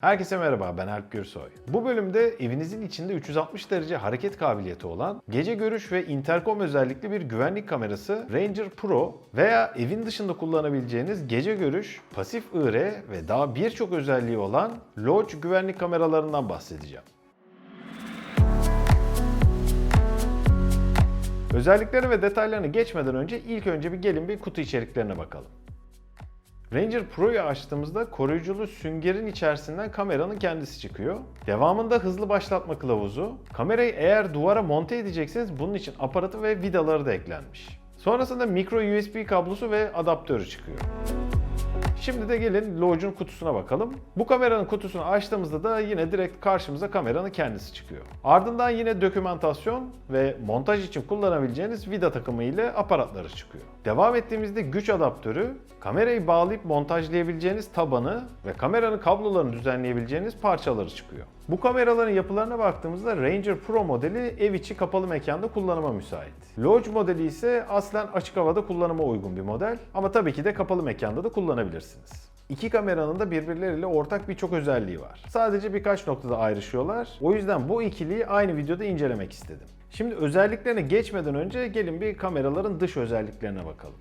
Herkese merhaba ben Alp Gürsoy. Bu bölümde evinizin içinde 360 derece hareket kabiliyeti olan gece görüş ve interkom özellikli bir güvenlik kamerası Ranger Pro veya evin dışında kullanabileceğiniz gece görüş, pasif IR ve daha birçok özelliği olan Lodge güvenlik kameralarından bahsedeceğim. Özellikleri ve detaylarını geçmeden önce ilk önce bir gelin bir kutu içeriklerine bakalım. Ranger Pro'yu açtığımızda koruyuculu süngerin içerisinden kameranın kendisi çıkıyor. Devamında hızlı başlatma kılavuzu. Kamerayı eğer duvara monte edecekseniz bunun için aparatı ve vidaları da eklenmiş. Sonrasında micro USB kablosu ve adaptörü çıkıyor. Şimdi de gelin Lodge'un kutusuna bakalım. Bu kameranın kutusunu açtığımızda da yine direkt karşımıza kameranın kendisi çıkıyor. Ardından yine dokümantasyon ve montaj için kullanabileceğiniz vida takımı ile aparatları çıkıyor. Devam ettiğimizde güç adaptörü, kamerayı bağlayıp montajlayabileceğiniz tabanı ve kameranın kablolarını düzenleyebileceğiniz parçaları çıkıyor. Bu kameraların yapılarına baktığımızda Ranger Pro modeli ev içi kapalı mekanda kullanıma müsait. Lodge modeli ise aslen açık havada kullanıma uygun bir model ama tabii ki de kapalı mekanda da kullanabilirsiniz. İki kameranın da birbirleriyle ortak birçok özelliği var. Sadece birkaç noktada ayrışıyorlar. O yüzden bu ikiliyi aynı videoda incelemek istedim. Şimdi özelliklerine geçmeden önce gelin bir kameraların dış özelliklerine bakalım.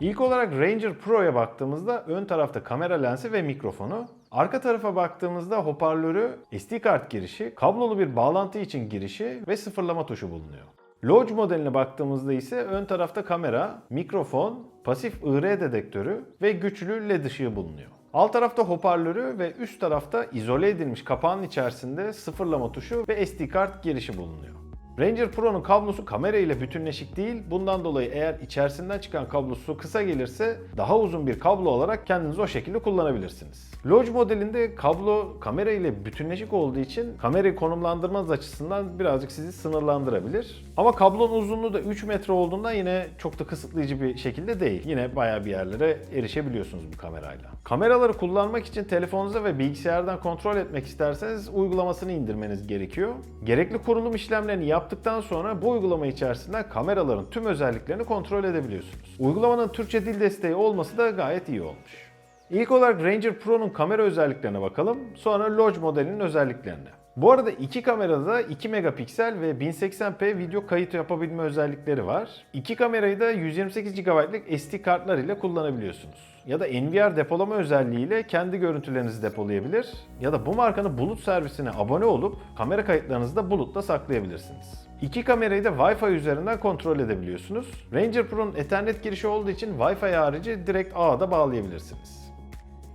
İlk olarak Ranger Pro'ya baktığımızda ön tarafta kamera lensi ve mikrofonu, arka tarafa baktığımızda hoparlörü, SD kart girişi, kablolu bir bağlantı için girişi ve sıfırlama tuşu bulunuyor. Lodge modeline baktığımızda ise ön tarafta kamera, mikrofon, pasif IR dedektörü ve güçlü LED ışığı bulunuyor. Alt tarafta hoparlörü ve üst tarafta izole edilmiş kapağın içerisinde sıfırlama tuşu ve SD kart girişi bulunuyor. Ranger Pro'nun kablosu kamera ile bütünleşik değil. Bundan dolayı eğer içerisinden çıkan kablosu kısa gelirse daha uzun bir kablo olarak kendiniz o şekilde kullanabilirsiniz. Lodge modelinde kablo kamera ile bütünleşik olduğu için kamerayı konumlandırmanız açısından birazcık sizi sınırlandırabilir. Ama kablonun uzunluğu da 3 metre olduğundan yine çok da kısıtlayıcı bir şekilde değil. Yine bayağı bir yerlere erişebiliyorsunuz bu kamerayla. Kameraları kullanmak için telefonunuza ve bilgisayardan kontrol etmek isterseniz uygulamasını indirmeniz gerekiyor. Gerekli kurulum işlemlerini yaptıktan sonra bu uygulama içerisinden kameraların tüm özelliklerini kontrol edebiliyorsunuz. Uygulamanın Türkçe dil desteği olması da gayet iyi olmuş. İlk olarak Ranger Pro'nun kamera özelliklerine bakalım, sonra Lodge modelinin özelliklerine. Bu arada iki kamerada da 2 megapiksel ve 1080p video kayıt yapabilme özellikleri var. İki kamerayı da 128 GB'lık SD kartlar ile kullanabiliyorsunuz. Ya da NVR depolama özelliğiyle kendi görüntülerinizi depolayabilir ya da bu markanın bulut servisine abone olup kamera kayıtlarınızı da bulutta saklayabilirsiniz. İki kamerayı da Wi-Fi üzerinden kontrol edebiliyorsunuz. Ranger Pro'nun Ethernet girişi olduğu için Wi-Fi harici direkt ağda bağlayabilirsiniz.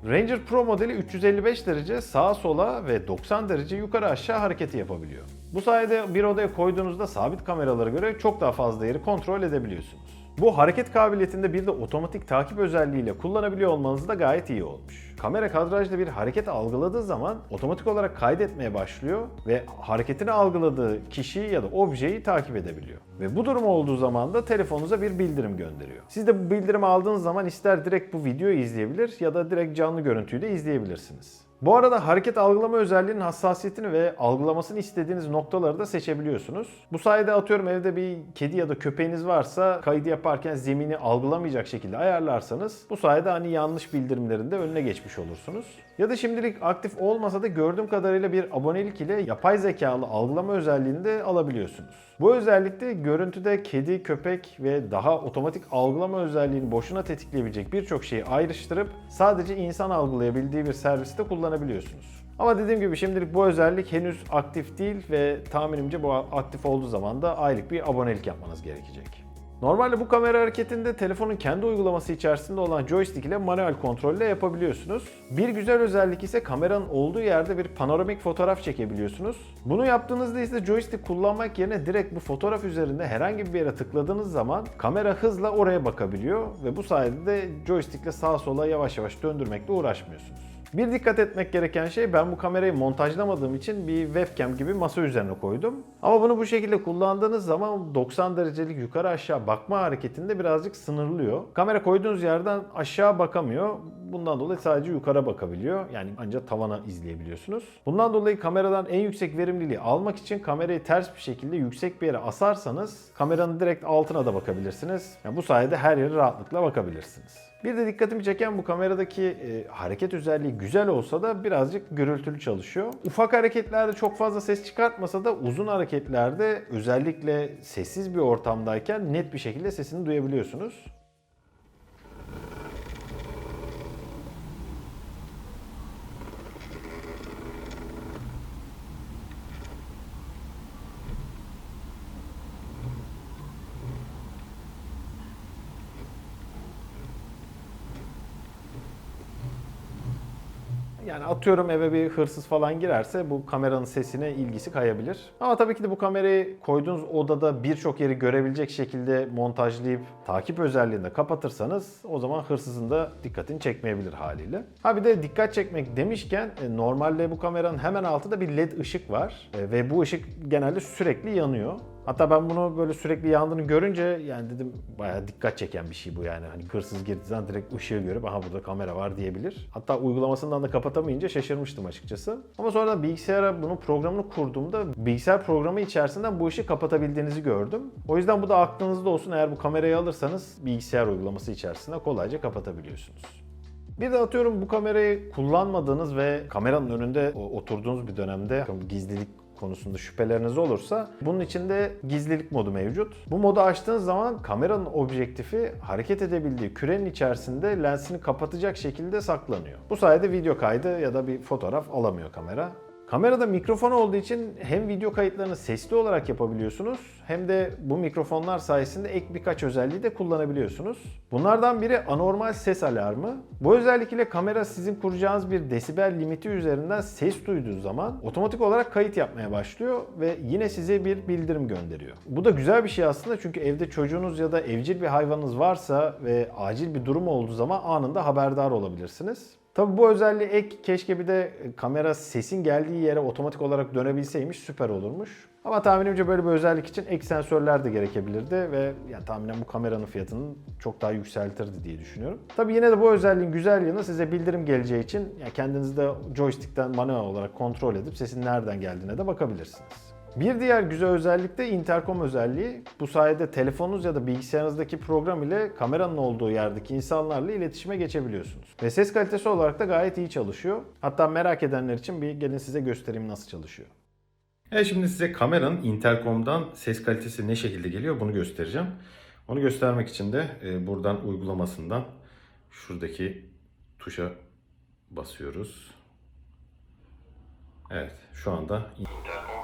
Ranger Pro modeli 355 derece sağa sola ve 90 derece yukarı aşağı hareketi yapabiliyor. Bu sayede bir odaya koyduğunuzda sabit kameralara göre çok daha fazla yeri kontrol edebiliyorsunuz. Bu hareket kabiliyetinde bir de otomatik takip özelliğiyle kullanabiliyor olmanız da gayet iyi olmuş. Kamera kadrajda bir hareket algıladığı zaman otomatik olarak kaydetmeye başlıyor ve hareketini algıladığı kişiyi ya da objeyi takip edebiliyor. Ve bu durum olduğu zaman da telefonunuza bir bildirim gönderiyor. Siz de bu bildirimi aldığınız zaman ister direkt bu videoyu izleyebilir ya da direkt canlı görüntüyü de izleyebilirsiniz. Bu arada hareket algılama özelliğinin hassasiyetini ve algılamasını istediğiniz noktaları da seçebiliyorsunuz. Bu sayede atıyorum evde bir kedi ya da köpeğiniz varsa kaydı yaparken zemini algılamayacak şekilde ayarlarsanız bu sayede hani yanlış bildirimlerin de önüne geçmiş olursunuz. Ya da şimdilik aktif olmasa da gördüğüm kadarıyla bir abonelik ile yapay zekalı algılama özelliğini de alabiliyorsunuz. Bu özellikte görüntüde kedi, köpek ve daha otomatik algılama özelliğini boşuna tetikleyebilecek birçok şeyi ayrıştırıp sadece insan algılayabildiği bir serviste kullanabiliyorsunuz. Ama dediğim gibi şimdilik bu özellik henüz aktif değil ve tahminimce bu aktif olduğu zaman da aylık bir abonelik yapmanız gerekecek. Normalde bu kamera hareketinde telefonun kendi uygulaması içerisinde olan joystick ile manuel kontrolle yapabiliyorsunuz. Bir güzel özellik ise kameranın olduğu yerde bir panoramik fotoğraf çekebiliyorsunuz. Bunu yaptığınızda ise joystick kullanmak yerine direkt bu fotoğraf üzerinde herhangi bir yere tıkladığınız zaman kamera hızla oraya bakabiliyor ve bu sayede de joystick ile sağa sola yavaş yavaş döndürmekle uğraşmıyorsunuz. Bir dikkat etmek gereken şey ben bu kamerayı montajlamadığım için bir webcam gibi masa üzerine koydum. Ama bunu bu şekilde kullandığınız zaman 90 derecelik yukarı aşağı bakma hareketinde birazcık sınırlıyor. Kamera koyduğunuz yerden aşağı bakamıyor. Bundan dolayı sadece yukarı bakabiliyor. Yani ancak tavana izleyebiliyorsunuz. Bundan dolayı kameradan en yüksek verimliliği almak için kamerayı ters bir şekilde yüksek bir yere asarsanız kameranın direkt altına da bakabilirsiniz. Yani bu sayede her yere rahatlıkla bakabilirsiniz. Bir de dikkatimi çeken bu kameradaki e, hareket özelliği güzel olsa da birazcık gürültülü çalışıyor. Ufak hareketlerde çok fazla ses çıkartmasa da uzun hareketlerde özellikle sessiz bir ortamdayken net bir şekilde sesini duyabiliyorsunuz. Yani atıyorum eve bir hırsız falan girerse bu kameranın sesine ilgisi kayabilir. Ama tabii ki de bu kamerayı koyduğunuz odada birçok yeri görebilecek şekilde montajlayıp takip özelliğini de kapatırsanız o zaman hırsızın da dikkatini çekmeyebilir haliyle. Ha bir de dikkat çekmek demişken e, normalde bu kameranın hemen altında bir led ışık var E, ve bu ışık genelde sürekli yanıyor. Hatta ben bunu böyle sürekli yandığını görünce yani dedim bayağı dikkat çeken bir şey bu yani. Hani hırsız girdiği zaman direkt ışığı görüp aha burada kamera var diyebilir. Hatta uygulamasından da kapatamayınca şaşırmıştım açıkçası. Ama sonra bilgisayara bunun programını kurduğumda bilgisayar programı içerisinden bu ışığı kapatabildiğinizi gördüm. O yüzden bu da aklınızda olsun eğer bu kamerayı alırsanız bilgisayar uygulaması içerisinde kolayca kapatabiliyorsunuz. Bir de atıyorum bu kamerayı kullanmadığınız ve kameranın önünde oturduğunuz bir dönemde gizlilik konusunda şüpheleriniz olursa bunun içinde gizlilik modu mevcut. Bu modu açtığınız zaman kameranın objektifi hareket edebildiği kürenin içerisinde lensini kapatacak şekilde saklanıyor. Bu sayede video kaydı ya da bir fotoğraf alamıyor kamera. Kamerada mikrofon olduğu için hem video kayıtlarını sesli olarak yapabiliyorsunuz hem de bu mikrofonlar sayesinde ek birkaç özelliği de kullanabiliyorsunuz. Bunlardan biri anormal ses alarmı. Bu özellik ile kamera sizin kuracağınız bir desibel limiti üzerinden ses duyduğu zaman otomatik olarak kayıt yapmaya başlıyor ve yine size bir bildirim gönderiyor. Bu da güzel bir şey aslında çünkü evde çocuğunuz ya da evcil bir hayvanınız varsa ve acil bir durum olduğu zaman anında haberdar olabilirsiniz. Tabi bu özelliği ek keşke bir de kamera sesin geldiği yere otomatik olarak dönebilseymiş süper olurmuş. Ama tahminimce böyle bir özellik için ek sensörler de gerekebilirdi ve yani tahminen bu kameranın fiyatını çok daha yükseltirdi diye düşünüyorum. Tabi yine de bu özelliğin güzel yanı size bildirim geleceği için yani kendiniz de joystick'ten manuel olarak kontrol edip sesin nereden geldiğine de bakabilirsiniz. Bir diğer güzel özellik de interkom özelliği. Bu sayede telefonunuz ya da bilgisayarınızdaki program ile kameranın olduğu yerdeki insanlarla iletişime geçebiliyorsunuz. Ve ses kalitesi olarak da gayet iyi çalışıyor. Hatta merak edenler için bir gelin size göstereyim nasıl çalışıyor. Evet şimdi size kameranın interkomdan ses kalitesi ne şekilde geliyor bunu göstereceğim. Onu göstermek için de e, buradan uygulamasından şuradaki tuşa basıyoruz. Evet şu anda Intercom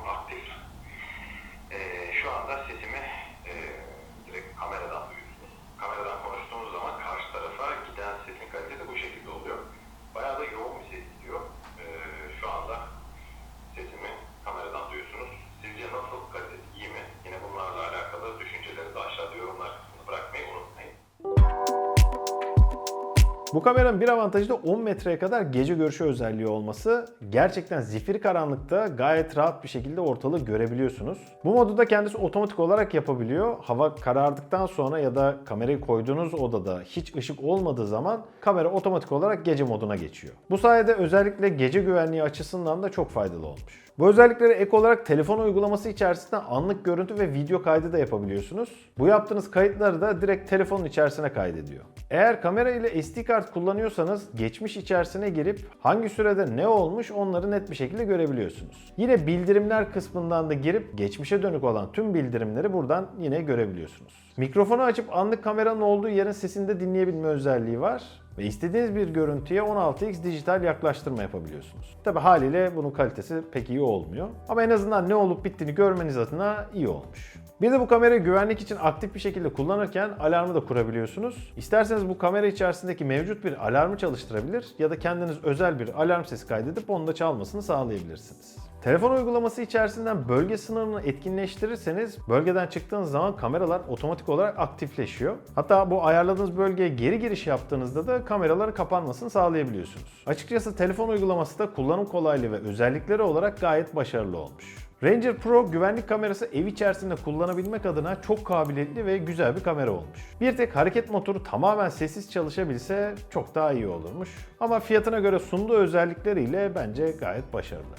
Bu kameranın bir avantajı da 10 metreye kadar gece görüşü özelliği olması. Gerçekten zifiri karanlıkta gayet rahat bir şekilde ortalığı görebiliyorsunuz. Bu modu da kendisi otomatik olarak yapabiliyor. Hava karardıktan sonra ya da kamerayı koyduğunuz odada hiç ışık olmadığı zaman kamera otomatik olarak gece moduna geçiyor. Bu sayede özellikle gece güvenliği açısından da çok faydalı olmuş. Bu özelliklere ek olarak telefon uygulaması içerisinde anlık görüntü ve video kaydı da yapabiliyorsunuz. Bu yaptığınız kayıtları da direkt telefonun içerisine kaydediyor. Eğer kamera ile SD kart kullanıyorsanız geçmiş içerisine girip hangi sürede ne olmuş onları net bir şekilde görebiliyorsunuz. Yine bildirimler kısmından da girip geçmişe dönük olan tüm bildirimleri buradan yine görebiliyorsunuz. Mikrofonu açıp anlık kameranın olduğu yerin sesini de dinleyebilme özelliği var ve istediğiniz bir görüntüye 16x dijital yaklaştırma yapabiliyorsunuz. Tabi haliyle bunun kalitesi pek iyi olmuyor. Ama en azından ne olup bittiğini görmeniz adına iyi olmuş. Bir de bu kamerayı güvenlik için aktif bir şekilde kullanırken alarmı da kurabiliyorsunuz. İsterseniz bu kamera içerisindeki mevcut bir alarmı çalıştırabilir ya da kendiniz özel bir alarm sesi kaydedip onu da çalmasını sağlayabilirsiniz. Telefon uygulaması içerisinden bölge sınırını etkinleştirirseniz bölgeden çıktığınız zaman kameralar otomatik olarak aktifleşiyor. Hatta bu ayarladığınız bölgeye geri giriş yaptığınızda da kameraların kapanmasını sağlayabiliyorsunuz. Açıkçası telefon uygulaması da kullanım kolaylığı ve özellikleri olarak gayet başarılı olmuş. Ranger Pro güvenlik kamerası ev içerisinde kullanabilmek adına çok kabiliyetli ve güzel bir kamera olmuş. Bir tek hareket motoru tamamen sessiz çalışabilse çok daha iyi olurmuş. Ama fiyatına göre sunduğu özellikleriyle bence gayet başarılı.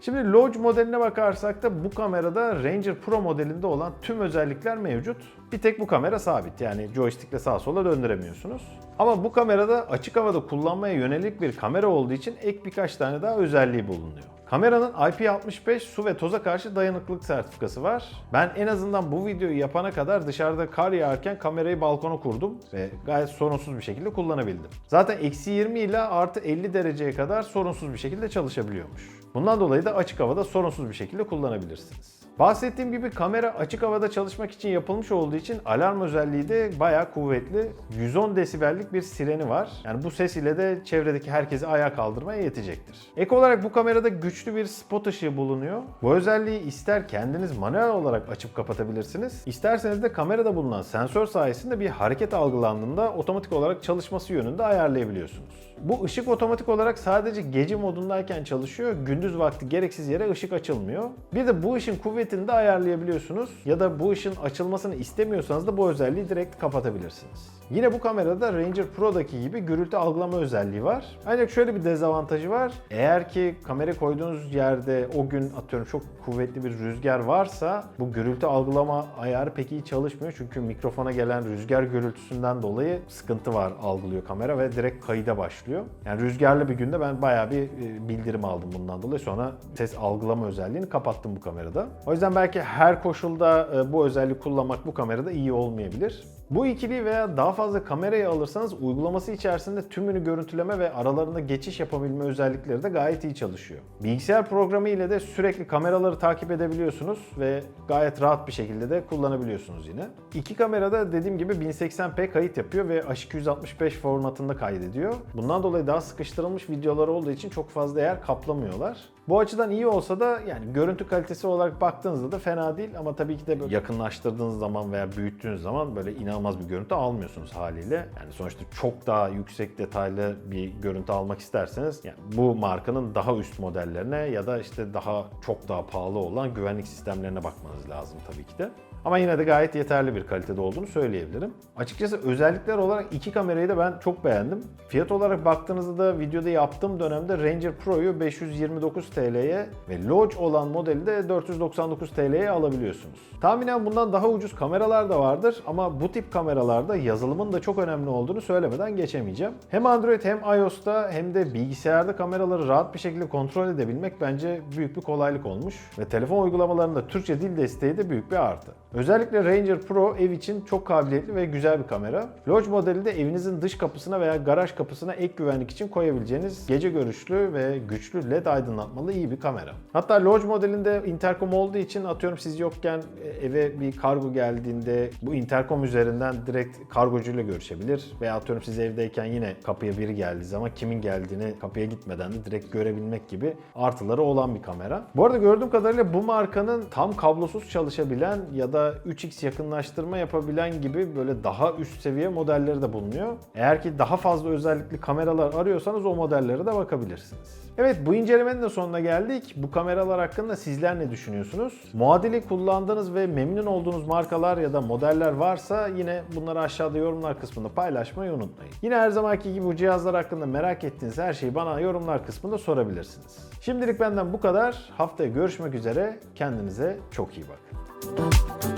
Şimdi Lodge modeline bakarsak da bu kamerada Ranger Pro modelinde olan tüm özellikler mevcut. Bir tek bu kamera sabit yani joystickle sağa sola döndüremiyorsunuz. Ama bu kamerada açık havada kullanmaya yönelik bir kamera olduğu için ek birkaç tane daha özelliği bulunuyor. Kameranın IP65 su ve toza karşı dayanıklılık sertifikası var. Ben en azından bu videoyu yapana kadar dışarıda kar yağarken kamerayı balkona kurdum ve gayet sorunsuz bir şekilde kullanabildim. Zaten eksi 20 ile artı 50 dereceye kadar sorunsuz bir şekilde çalışabiliyormuş. Bundan dolayı da açık havada sorunsuz bir şekilde kullanabilirsiniz. Bahsettiğim gibi kamera açık havada çalışmak için yapılmış olduğu için alarm özelliği de bayağı kuvvetli. 110 desibellik bir sireni var. Yani bu ses ile de çevredeki herkesi ayağa kaldırmaya yetecektir. Ek olarak bu kamerada güçlü bir spot ışığı bulunuyor. Bu özelliği ister kendiniz manuel olarak açıp kapatabilirsiniz. isterseniz de kamerada bulunan sensör sayesinde bir hareket algılandığında otomatik olarak çalışması yönünde ayarlayabiliyorsunuz. Bu ışık otomatik olarak sadece gece modundayken çalışıyor. Gündüz vakti gereksiz yere ışık açılmıyor. Bir de bu ışın kuvvetini de ayarlayabiliyorsunuz. Ya da bu ışın açılmasını istemiyorsanız da bu özelliği direkt kapatabilirsiniz. Yine bu kamerada Ranger Pro'daki gibi gürültü algılama özelliği var. Ancak şöyle bir dezavantajı var. Eğer ki kamera koyduğunuz yerde o gün atıyorum çok kuvvetli bir rüzgar varsa bu gürültü algılama ayarı pek iyi çalışmıyor. Çünkü mikrofona gelen rüzgar gürültüsünden dolayı sıkıntı var algılıyor kamera ve direkt kayıda başlıyor. Yani rüzgarlı bir günde ben bayağı bir e, bildirim aldım bundan dolayı. Sonra ses algılama özelliğini kapattım bu kamerada. O yüzden belki her koşulda e, bu özelliği kullanmak bu kamerada iyi olmayabilir. Bu ikili veya daha fazla kamerayı alırsanız uygulaması içerisinde tümünü görüntüleme ve aralarında geçiş yapabilme özellikleri de gayet iyi çalışıyor. Bilgisayar programı ile de sürekli kameraları takip edebiliyorsunuz ve gayet rahat bir şekilde de kullanabiliyorsunuz yine. İki kamerada dediğim gibi 1080p kayıt yapıyor ve H265 formatında kaydediyor. Bundan dolayı daha sıkıştırılmış videolar olduğu için çok fazla yer kaplamıyorlar. Bu açıdan iyi olsa da yani görüntü kalitesi olarak baktığınızda da fena değil ama tabii ki de yakınlaştırdığınız zaman veya büyüttüğünüz zaman böyle inanılmaz bir görüntü almıyorsunuz haliyle. Yani sonuçta çok daha yüksek detaylı bir görüntü almak isterseniz yani bu markanın daha üst modellerine ya da işte daha çok daha pahalı olan güvenlik sistemlerine bakmanız lazım tabii ki de. Ama yine de gayet yeterli bir kalitede olduğunu söyleyebilirim. Açıkçası özellikler olarak iki kamerayı da ben çok beğendim. Fiyat olarak baktığınızda da videoda yaptığım dönemde Ranger Pro'yu 529 TL'ye ve Lodge olan modeli de 499 TL'ye alabiliyorsunuz. Tahminen bundan daha ucuz kameralar da vardır ama bu tip kameralarda yazılımın da çok önemli olduğunu söylemeden geçemeyeceğim. Hem Android hem iOS'ta hem de bilgisayarda kameraları rahat bir şekilde kontrol edebilmek bence büyük bir kolaylık olmuş ve telefon uygulamalarında Türkçe dil desteği de büyük bir artı. Özellikle Ranger Pro ev için çok kabiliyetli ve güzel bir kamera. Lodge modeli de evinizin dış kapısına veya garaj kapısına ek güvenlik için koyabileceğiniz gece görüşlü ve güçlü led aydınlatmalı iyi bir kamera. Hatta Lodge modelinde intercom olduğu için atıyorum siz yokken e, eve bir kargo geldiğinde bu intercom üzerinden direkt kargocuyla görüşebilir. Veya atıyorum siz evdeyken yine kapıya biri geldiği zaman kimin geldiğini kapıya gitmeden de direkt görebilmek gibi artıları olan bir kamera. Bu arada gördüğüm kadarıyla bu markanın tam kablosuz çalışabilen ya da 3x yakınlaştırma yapabilen gibi böyle daha üst seviye modelleri de bulunuyor. Eğer ki daha fazla özellikli kameralar arıyorsanız o modellere de bakabilirsiniz. Evet bu incelemenin de sonuna geldik. Bu kameralar hakkında sizler ne düşünüyorsunuz? Muadili kullandığınız ve memnun olduğunuz markalar ya da modeller varsa yine bunları aşağıda yorumlar kısmında paylaşmayı unutmayın. Yine her zamanki gibi bu cihazlar hakkında merak ettiğiniz her şeyi bana yorumlar kısmında sorabilirsiniz. Şimdilik benden bu kadar. Haftaya görüşmek üzere. Kendinize çok iyi bakın.